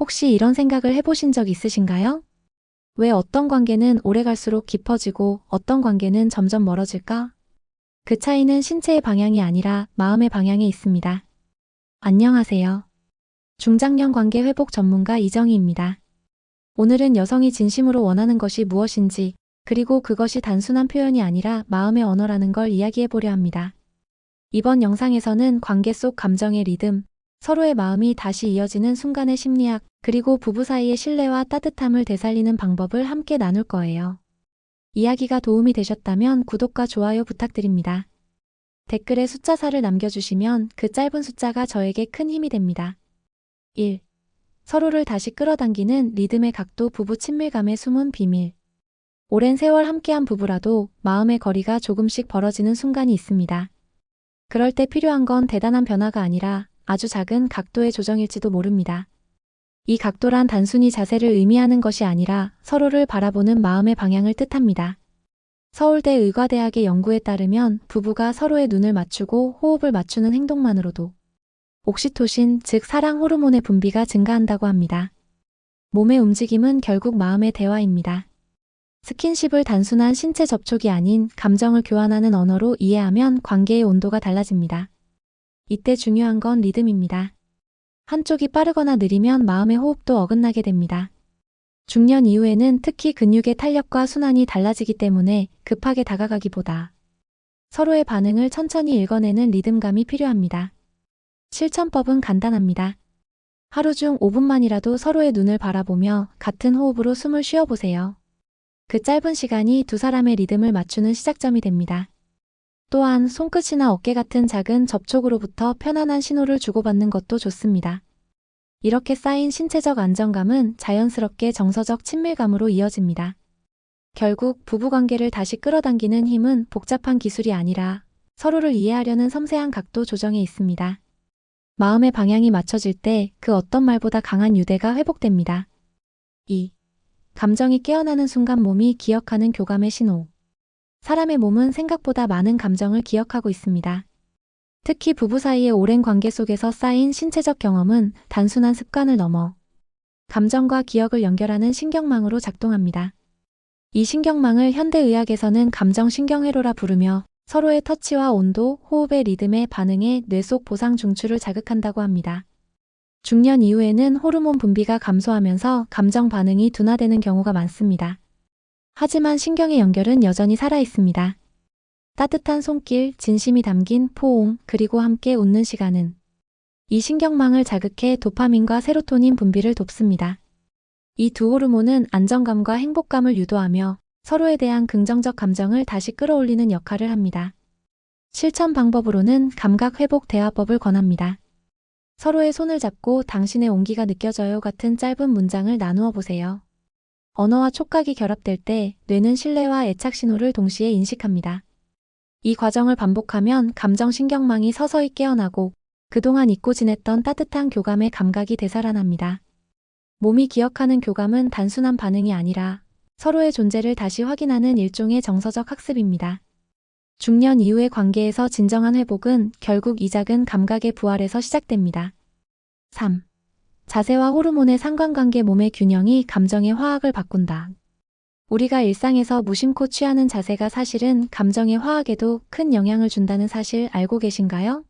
혹시 이런 생각을 해보신 적 있으신가요? 왜 어떤 관계는 오래 갈수록 깊어지고 어떤 관계는 점점 멀어질까? 그 차이는 신체의 방향이 아니라 마음의 방향에 있습니다. 안녕하세요. 중장년 관계 회복 전문가 이정희입니다. 오늘은 여성이 진심으로 원하는 것이 무엇인지, 그리고 그것이 단순한 표현이 아니라 마음의 언어라는 걸 이야기해 보려 합니다. 이번 영상에서는 관계 속 감정의 리듬, 서로의 마음이 다시 이어지는 순간의 심리학, 그리고 부부 사이의 신뢰와 따뜻함을 되살리는 방법을 함께 나눌 거예요. 이야기가 도움이 되셨다면 구독과 좋아요 부탁드립니다. 댓글에 숫자 4를 남겨주시면 그 짧은 숫자가 저에게 큰 힘이 됩니다. 1. 서로를 다시 끌어당기는 리듬의 각도 부부 친밀감의 숨은 비밀. 오랜 세월 함께한 부부라도 마음의 거리가 조금씩 벌어지는 순간이 있습니다. 그럴 때 필요한 건 대단한 변화가 아니라 아주 작은 각도의 조정일지도 모릅니다. 이 각도란 단순히 자세를 의미하는 것이 아니라 서로를 바라보는 마음의 방향을 뜻합니다. 서울대 의과대학의 연구에 따르면 부부가 서로의 눈을 맞추고 호흡을 맞추는 행동만으로도 옥시토신, 즉 사랑 호르몬의 분비가 증가한다고 합니다. 몸의 움직임은 결국 마음의 대화입니다. 스킨십을 단순한 신체 접촉이 아닌 감정을 교환하는 언어로 이해하면 관계의 온도가 달라집니다. 이때 중요한 건 리듬입니다. 한쪽이 빠르거나 느리면 마음의 호흡도 어긋나게 됩니다. 중년 이후에는 특히 근육의 탄력과 순환이 달라지기 때문에 급하게 다가가기보다 서로의 반응을 천천히 읽어내는 리듬감이 필요합니다. 실천법은 간단합니다. 하루 중 5분만이라도 서로의 눈을 바라보며 같은 호흡으로 숨을 쉬어보세요. 그 짧은 시간이 두 사람의 리듬을 맞추는 시작점이 됩니다. 또한 손끝이나 어깨 같은 작은 접촉으로부터 편안한 신호를 주고받는 것도 좋습니다. 이렇게 쌓인 신체적 안정감은 자연스럽게 정서적 친밀감으로 이어집니다. 결국 부부관계를 다시 끌어당기는 힘은 복잡한 기술이 아니라 서로를 이해하려는 섬세한 각도 조정에 있습니다. 마음의 방향이 맞춰질 때 그 어떤 말보다 강한 유대가 회복됩니다. 2. 감정이 깨어나는 순간 몸이 기억하는 교감의 신호. 사람의 몸은 생각보다 많은 감정을 기억하고 있습니다. 특히 부부 사이의 오랜 관계 속에서 쌓인 신체적 경험은 단순한 습관을 넘어 감정과 기억을 연결하는 신경망으로 작동합니다. 이 신경망을 현대의학에서는 감정신경회로라 부르며 서로의 터치와 온도, 호흡의 리듬에 반응해 뇌 속 보상 중추를 자극한다고 합니다. 중년 이후에는 호르몬 분비가 감소하면서 감정 반응이 둔화되는 경우가 많습니다. 하지만 신경의 연결은 여전히 살아있습니다. 따뜻한 손길, 진심이 담긴 포옹, 그리고 함께 웃는 시간은 이 신경망을 자극해 도파민과 세로토닌 분비를 돕습니다. 이 두 호르몬은 안정감과 행복감을 유도하며 서로에 대한 긍정적 감정을 다시 끌어올리는 역할을 합니다. 실천 방법으로는 감각 회복 대화법을 권합니다. 서로의 손을 잡고 당신의 온기가 느껴져요 같은 짧은 문장을 나누어 보세요. 언어와 촉각이 결합될 때 뇌는 신뢰와 애착 신호를 동시에 인식합니다. 이 과정을 반복하면 감정신경망이 서서히 깨어나고 그동안 잊고 지냈던 따뜻한 교감의 감각이 되살아납니다. 몸이 기억하는 교감은 단순한 반응이 아니라 서로의 존재를 다시 확인하는 일종의 정서적 학습입니다. 중년 이후의 관계에서 진정한 회복은 결국 이 작은 감각의 부활에서 시작됩니다. 3. 자세와 호르몬의 상관관계 몸의 균형이 감정의 화학을 바꾼다. 우리가 일상에서 무심코 취하는 자세가 사실은 감정의 화학에도 큰 영향을 준다는 사실 알고 계신가요?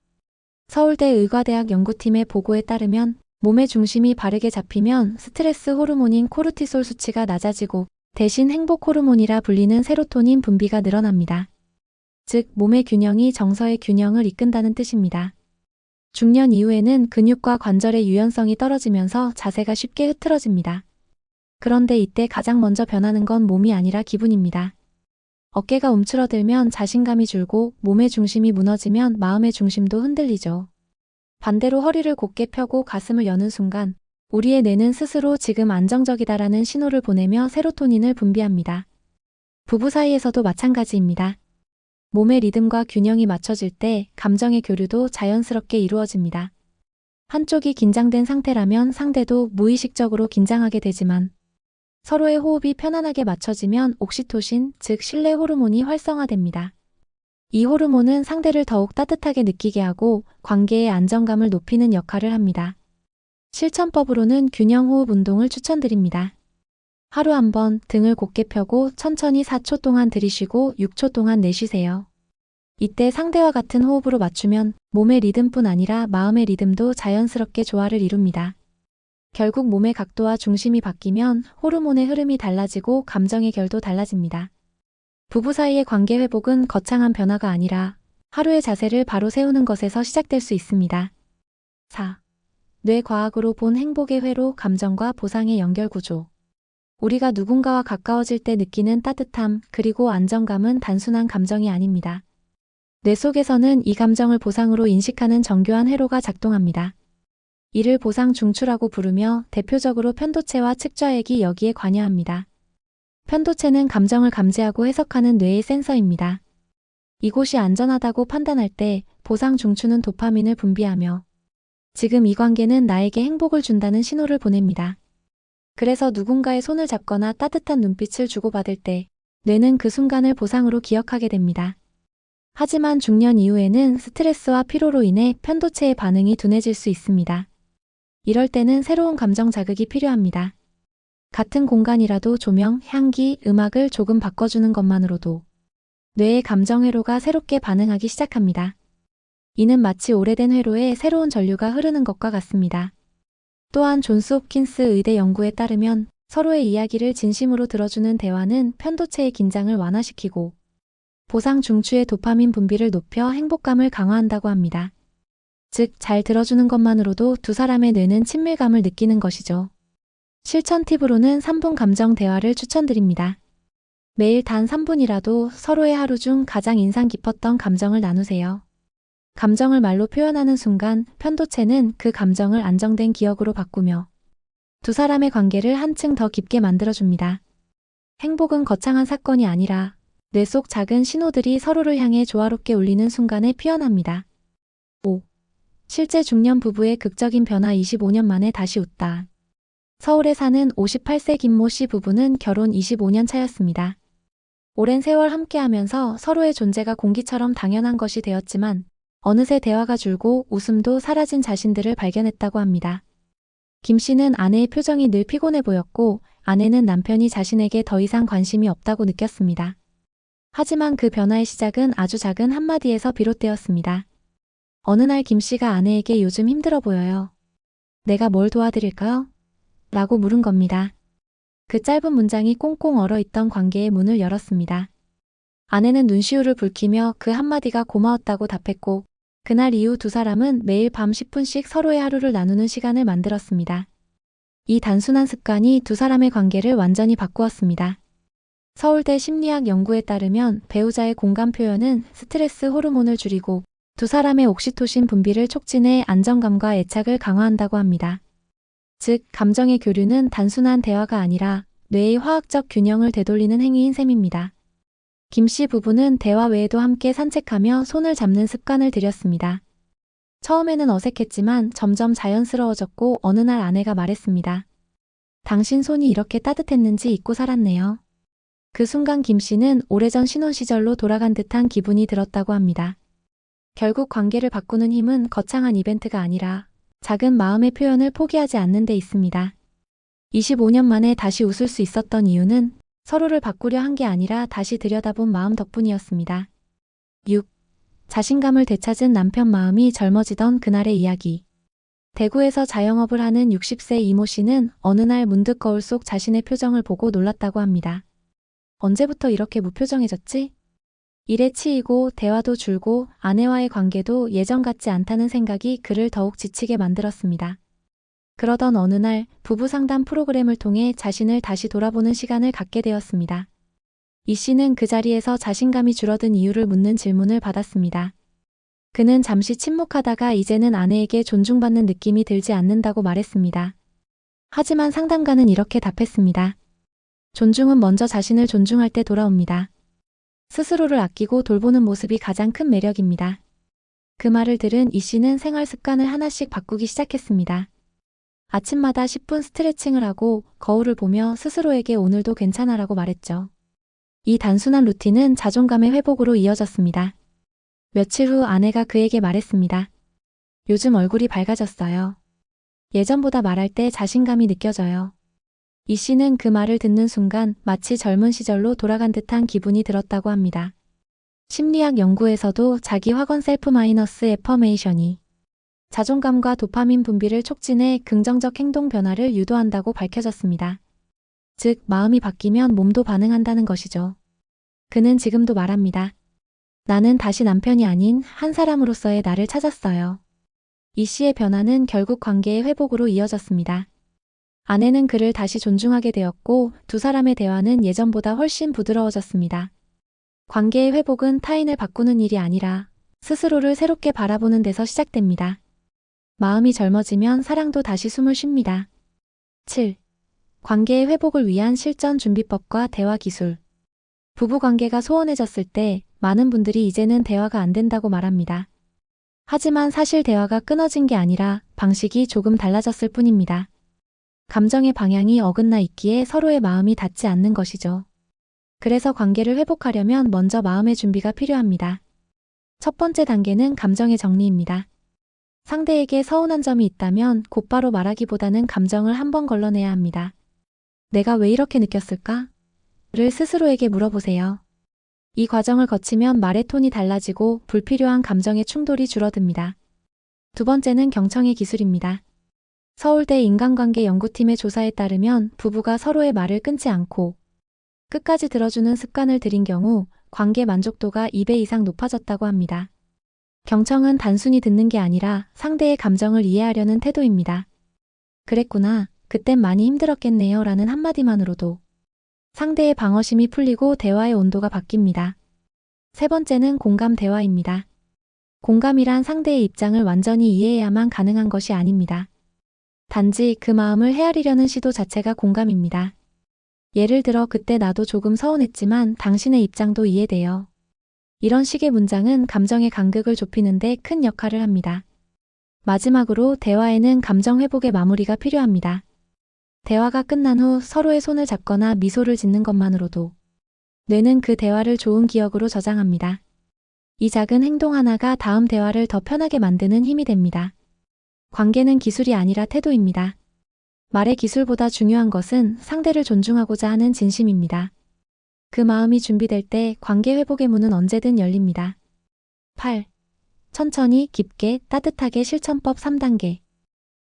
서울대 의과대학 연구팀의 보고에 따르면 몸의 중심이 바르게 잡히면 스트레스 호르몬인 코르티솔 수치가 낮아지고 대신 행복 호르몬이라 불리는 세로토닌 분비가 늘어납니다. 즉, 몸의 균형이 정서의 균형을 이끈다는 뜻입니다. 중년 이후에는 근육과 관절의 유연성이 떨어지면서 자세가 쉽게 흐트러집니다. 그런데 이때 가장 먼저 변하는 건 몸이 아니라 기분입니다. 어깨가 움츠러들면 자신감이 줄고 몸의 중심이 무너지면 마음의 중심도 흔들리죠. 반대로 허리를 곧게 펴고 가슴을 여는 순간 우리의 뇌는 스스로 지금 안정적이다라는 신호를 보내며 세로토닌을 분비합니다. 부부 사이에서도 마찬가지입니다. 몸의 리듬과 균형이 맞춰질 때 감정의 교류도 자연스럽게 이루어집니다. 한쪽이 긴장된 상태라면 상대도 무의식적으로 긴장하게 되지만 서로의 호흡이 편안하게 맞춰지면 옥시토신, 즉 신뢰 호르몬이 활성화됩니다. 이 호르몬은 상대를 더욱 따뜻하게 느끼게 하고 관계의 안정감을 높이는 역할을 합니다. 실천법으로는 균형 호흡 운동을 추천드립니다. 하루 한 번 등을 곧게 펴고 천천히 4초 동안 들이쉬고 6초 동안 내쉬세요. 이때 상대와 같은 호흡으로 맞추면 몸의 리듬뿐 아니라 마음의 리듬도 자연스럽게 조화를 이룹니다. 결국 몸의 각도와 중심이 바뀌면 호르몬의 흐름이 달라지고 감정의 결도 달라집니다. 부부 사이의 관계 회복은 거창한 변화가 아니라 하루의 자세를 바로 세우는 것에서 시작될 수 있습니다. 4. 뇌과학으로 본 행복의 회로 감정과 보상의 연결 구조. 우리가 누군가와 가까워질 때 느끼는 따뜻함 그리고 안정감은 단순한 감정이 아닙니다. 뇌 속에서는 이 감정을 보상으로 인식하는 정교한 회로가 작동합니다. 이를 보상 중추라고 부르며 대표적으로 편도체와 측좌액이 여기에 관여합니다. 편도체는 감정을 감지하고 해석하는 뇌의 센서입니다. 이곳이 안전하다고 판단할 때 보상 중추는 도파민을 분비하며 지금 이 관계는 나에게 행복을 준다는 신호를 보냅니다. 그래서 누군가의 손을 잡거나 따뜻한 눈빛을 주고받을 때 뇌는 그 순간을 보상으로 기억하게 됩니다. 하지만 중년 이후에는 스트레스와 피로로 인해 편도체의 반응이 둔해질 수 있습니다. 이럴 때는 새로운 감정 자극이 필요합니다. 같은 공간이라도 조명, 향기, 음악을 조금 바꿔주는 것만으로도 뇌의 감정 회로가 새롭게 반응하기 시작합니다. 이는 마치 오래된 회로에 새로운 전류가 흐르는 것과 같습니다. 또한 존스 홉킨스 의대 연구에 따르면 서로의 이야기를 진심으로 들어주는 대화는 편도체의 긴장을 완화시키고 보상 중추의 도파민 분비를 높여 행복감을 강화한다고 합니다. 즉, 잘 들어주는 것만으로도 두 사람의 뇌는 친밀감을 느끼는 것이죠. 실천 팁으로는 3분 감정 대화를 추천드립니다. 매일 단 3분이라도 서로의 하루 중 가장 인상 깊었던 감정을 나누세요. 감정을 말로 표현하는 순간 편도체는 그 감정을 안정된 기억으로 바꾸며 두 사람의 관계를 한층 더 깊게 만들어줍니다. 행복은 거창한 사건이 아니라 뇌 속 작은 신호들이 서로를 향해 조화롭게 울리는 순간에 피어납니다. 5. 실제 중년 부부의 극적인 변화 25년 만에 다시 웃다. 서울에 사는 58세 김모 씨 부부는 결혼 25년 차였습니다. 오랜 세월 함께하면서 서로의 존재가 공기처럼 당연한 것이 되었지만 어느새 대화가 줄고 웃음도 사라진 자신들을 발견했다고 합니다. 김 씨는 아내의 표정이 늘 피곤해 보였고 아내는 남편이 자신에게 더 이상 관심이 없다고 느꼈습니다. 하지만 그 변화의 시작은 아주 작은 한마디에서 비롯되었습니다. 어느 날 김 씨가 아내에게 요즘 힘들어 보여요. 내가 뭘 도와드릴까요? 라고 물은 겁니다. 그 짧은 문장이 꽁꽁 얼어있던 관계의 문을 열었습니다. 아내는 눈시울을 붉히며 그 한마디가 고마웠다고 답했고, 그날 이후 두 사람은 매일 밤 10분씩 서로의 하루를 나누는 시간을 만들었습니다. 이 단순한 습관이 두 사람의 관계를 완전히 바꾸었습니다. 서울대 심리학 연구에 따르면 배우자의 공감 표현은 스트레스 호르몬을 줄이고 두 사람의 옥시토신 분비를 촉진해 안정감과 애착을 강화한다고 합니다. 즉, 감정의 교류는 단순한 대화가 아니라 뇌의 화학적 균형을 되돌리는 행위인 셈입니다. 김씨 부부는 대화 외에도 함께 산책하며 손을 잡는 습관을 들였습니다. 처음에는 어색했지만 점점 자연스러워졌고 어느 날 아내가 말했습니다. 당신 손이 이렇게 따뜻했는지 잊고 살았네요. 그 순간 김 씨는 오래전 신혼 시절로 돌아간 듯한 기분이 들었다고 합니다. 결국 관계를 바꾸는 힘은 거창한 이벤트가 아니라 작은 마음의 표현을 포기하지 않는 데 있습니다. 25년 만에 다시 웃을 수 있었던 이유는 서로를 바꾸려 한 게 아니라 다시 들여다본 마음 덕분이었습니다. 6. 자신감을 되찾은 남편 마음이 젊어지던 그날의 이야기. 대구에서 자영업을 하는 60세 이모 씨는 어느 날 문득 거울 속 자신의 표정을 보고 놀랐다고 합니다. 언제부터 이렇게 무표정해졌지? 일에 치이고 대화도 줄고 아내와의 관계도 예전 같지 않다는 생각이 그를 더욱 지치게 만들었습니다. 그러던 어느 날 부부 상담 프로그램을 통해 자신을 다시 돌아보는 시간을 갖게 되었습니다. 이 씨는 그 자리에서 자신감이 줄어든 이유를 묻는 질문을 받았습니다. 그는 잠시 침묵하다가 이제는 아내에게 존중받는 느낌이 들지 않는다고 말했습니다. 하지만 상담가는 이렇게 답했습니다. 존중은 먼저 자신을 존중할 때 돌아옵니다. 스스로를 아끼고 돌보는 모습이 가장 큰 매력입니다. 그 말을 들은 이 씨는 생활 습관을 하나씩 바꾸기 시작했습니다. 아침마다 10분 스트레칭을 하고 거울을 보며 스스로에게 오늘도 괜찮아라고 말했죠. 이 단순한 루틴은 자존감의 회복으로 이어졌습니다. 며칠 후 아내가 그에게 말했습니다. 요즘 얼굴이 밝아졌어요. 예전보다 말할 때 자신감이 느껴져요. 이 씨는 그 말을 듣는 순간 마치 젊은 시절로 돌아간 듯한 기분이 들었다고 합니다. 심리학 연구에서도 자기 확언 셀프 마이너스 애퍼메이션이 자존감과 도파민 분비를 촉진해 긍정적 행동 변화를 유도한다고 밝혀졌습니다. 즉, 마음이 바뀌면 몸도 반응한다는 것이죠. 그는 지금도 말합니다. 나는 다시 남편이 아닌 한 사람으로서의 나를 찾았어요. 이 씨의 변화는 결국 관계의 회복으로 이어졌습니다. 아내는 그를 다시 존중하게 되었고 두 사람의 대화는 예전보다 훨씬 부드러워졌습니다. 관계의 회복은 타인을 바꾸는 일이 아니라 스스로를 새롭게 바라보는 데서 시작됩니다. 마음이 젊어지면 사랑도 다시 숨을 쉽니다. 7. 관계의 회복을 위한 실전 준비법과 대화 기술. 부부 관계가 소원해졌을 때 많은 분들이 이제는 대화가 안 된다고 말합니다. 하지만 사실 대화가 끊어진 게 아니라 방식이 조금 달라졌을 뿐입니다. 감정의 방향이 어긋나 있기에 서로의 마음이 닿지 않는 것이죠. 그래서 관계를 회복하려면 먼저 마음의 준비가 필요합니다. 첫 번째 단계는 감정의 정리입니다. 상대에게 서운한 점이 있다면 곧바로 말하기보다는 감정을 한번 걸러내야 합니다. 내가 왜 이렇게 느꼈을까? 를 스스로에게 물어보세요. 이 과정을 거치면 말의 톤이 달라지고 불필요한 감정의 충돌이 줄어듭니다. 두 번째는 경청의 기술입니다. 서울대 인간관계 연구팀의 조사에 따르면 부부가 서로의 말을 끊지 않고 끝까지 들어주는 습관을 들인 경우 관계 만족도가 2배 이상 높아졌다고 합니다. 경청은 단순히 듣는 게 아니라 상대의 감정을 이해하려는 태도입니다. 그랬구나. 그땐 많이 힘들었겠네요. 라는 한마디만으로도 상대의 방어심이 풀리고 대화의 온도가 바뀝니다. 세 번째는 공감 대화입니다. 공감이란 상대의 입장을 완전히 이해해야만 가능한 것이 아닙니다. 단지 그 마음을 헤아리려는 시도 자체가 공감입니다. 예를 들어 그때 나도 조금 서운했지만 당신의 입장도 이해돼요. 이런 식의 문장은 감정의 간극을 좁히는데 큰 역할을 합니다. 마지막으로 대화에는 감정 회복의 마무리가 필요합니다. 대화가 끝난 후 서로의 손을 잡거나 미소를 짓는 것만으로도 뇌는 그 대화를 좋은 기억으로 저장합니다. 이 작은 행동 하나가 다음 대화를 더 편하게 만드는 힘이 됩니다. 관계는 기술이 아니라 태도입니다. 말의 기술보다 중요한 것은 상대를 존중하고자 하는 진심입니다. 그 마음이 준비될 때 관계 회복의 문은 언제든 열립니다. 8. 천천히, 깊게, 따뜻하게 실천법 3단계.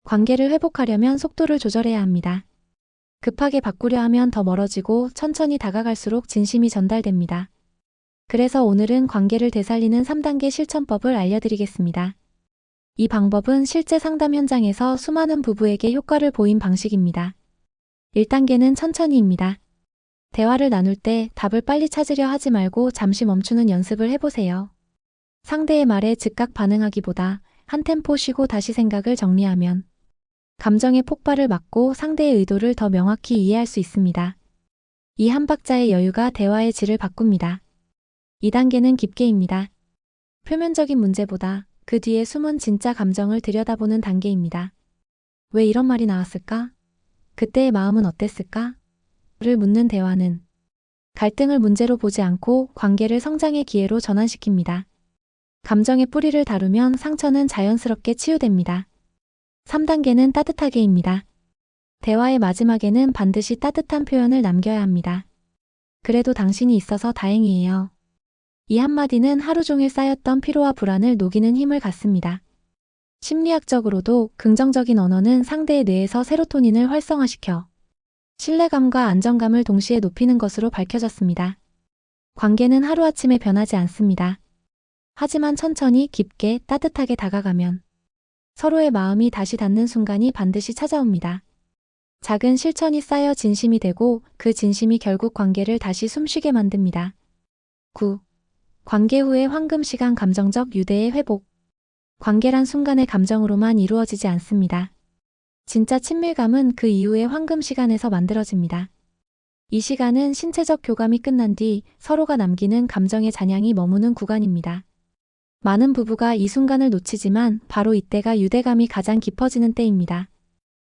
관계를 회복하려면 속도를 조절해야 합니다. 급하게 바꾸려 하면 더 멀어지고 천천히 다가갈수록 진심이 전달됩니다. 그래서 오늘은 관계를 되살리는 3단계 실천법을 알려드리겠습니다. 이 방법은 실제 상담 현장에서 수많은 부부에게 효과를 보인 방식입니다. 1단계는 천천히입니다. 대화를 나눌 때 답을 빨리 찾으려 하지 말고 잠시 멈추는 연습을 해보세요. 상대의 말에 즉각 반응하기보다 한 템포 쉬고 다시 생각을 정리하면 감정의 폭발을 막고 상대의 의도를 더 명확히 이해할 수 있습니다. 이 한 박자의 여유가 대화의 질을 바꿉니다. 2단계는 깊게입니다. 표면적인 문제보다 그 뒤에 숨은 진짜 감정을 들여다보는 단계입니다. 왜 이런 말이 나왔을까? 그때의 마음은 어땠을까? 를 묻는 대화는 갈등을 문제로 보지 않고 관계를 성장의 기회로 전환시킵니다. 감정의 뿌리를 다루면 상처는 자연스럽게 치유됩니다. 3단계는 따뜻하게입니다. 대화의 마지막에는 반드시 따뜻한 표현을 남겨야 합니다. 그래도 당신이 있어서 다행이에요. 이 한마디는 하루 종일 쌓였던 피로와 불안을 녹이는 힘을 갖습니다. 심리학적으로도 긍정적인 언어는 상대의 뇌에서 세로토닌을 활성화시켜 신뢰감과 안정감을 동시에 높이는 것으로 밝혀졌습니다. 관계는 하루아침에 변하지 않습니다. 하지만 천천히 깊게 따뜻하게 다가가면 서로의 마음이 다시 닿는 순간이 반드시 찾아옵니다. 작은 실천이 쌓여 진심이 되고 그 진심이 결국 관계를 다시 숨쉬게 만듭니다. 9. 관계 후의 황금 시간 감정적 유대의 회복. 관계란 순간의 감정으로만 이루어지지 않습니다. 진짜 친밀감은 그 이후의 황금 시간에서 만들어집니다. 이 시간은 신체적 교감이 끝난 뒤 서로가 남기는 감정의 잔향이 머무는 구간입니다. 많은 부부가 이 순간을 놓치지만 바로 이때가 유대감이 가장 깊어지는 때입니다.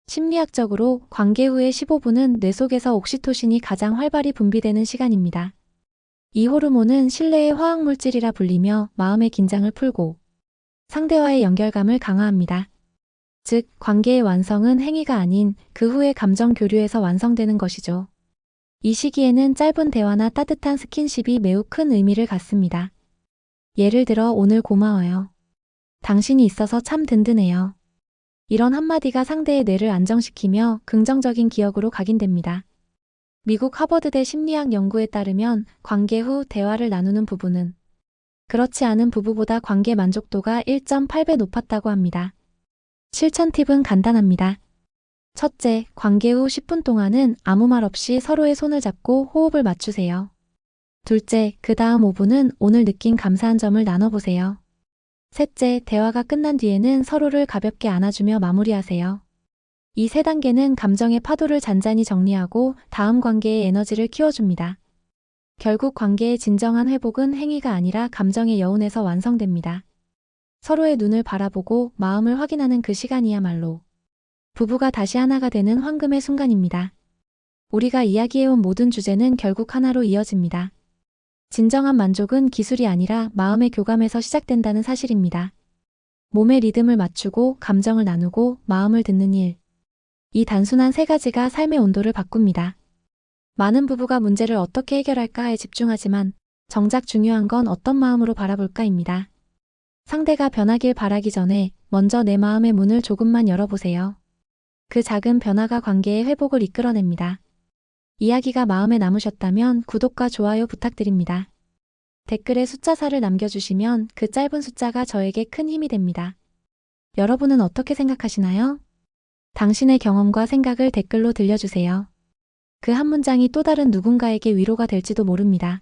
심리학적으로 관계 후의 15분은 뇌 속에서 옥시토신이 가장 활발히 분비되는 시간입니다. 이 호르몬은 신뢰의 화학물질이라 불리며 마음의 긴장을 풀고 상대와의 연결감을 강화합니다. 즉, 관계의 완성은 행위가 아닌 그 후의 감정 교류에서 완성되는 것이죠. 이 시기에는 짧은 대화나 따뜻한 스킨십이 매우 큰 의미를 갖습니다. 예를 들어 오늘 고마워요. 당신이 있어서 참 든든해요. 이런 한마디가 상대의 뇌를 안정시키며 긍정적인 기억으로 각인됩니다. 미국 하버드대 심리학 연구에 따르면 관계 후 대화를 나누는 부부는 그렇지 않은 부부보다 관계 만족도가 1.8배 높았다고 합니다. 실천 팁은 간단합니다. 첫째, 관계 후 10분 동안은 아무 말 없이 서로의 손을 잡고 호흡을 맞추세요. 둘째, 그 다음 5분은 오늘 느낀 감사한 점을 나눠보세요. 셋째, 대화가 끝난 뒤에는 서로를 가볍게 안아주며 마무리하세요. 이 세 단계는 감정의 파도를 잔잔히 정리하고 다음 관계의 에너지를 키워줍니다. 결국 관계의 진정한 회복은 행위가 아니라 감정의 여운에서 완성됩니다. 서로의 눈을 바라보고 마음을 확인하는 그 시간이야말로 부부가 다시 하나가 되는 황금의 순간입니다. 우리가 이야기해온 모든 주제는 결국 하나로 이어집니다. 진정한 만족은 기술이 아니라 마음의 교감에서 시작된다는 사실입니다. 몸의 리듬을 맞추고 감정을 나누고 마음을 듣는 일. 이 단순한 세 가지가 삶의 온도를 바꿉니다. 많은 부부가 문제를 어떻게 해결할까에 집중하지만 정작 중요한 건 어떤 마음으로 바라볼까입니다. 상대가 변하길 바라기 전에 먼저 내 마음의 문을 조금만 열어보세요. 그 작은 변화가 관계의 회복을 이끌어냅니다. 이야기가 마음에 남으셨다면 구독과 좋아요 부탁드립니다. 댓글에 숫자 4를 남겨주시면 그 짧은 숫자가 저에게 큰 힘이 됩니다. 여러분은 어떻게 생각하시나요? 당신의 경험과 생각을 댓글로 들려주세요. 그 한 문장이 또 다른 누군가에게 위로가 될지도 모릅니다.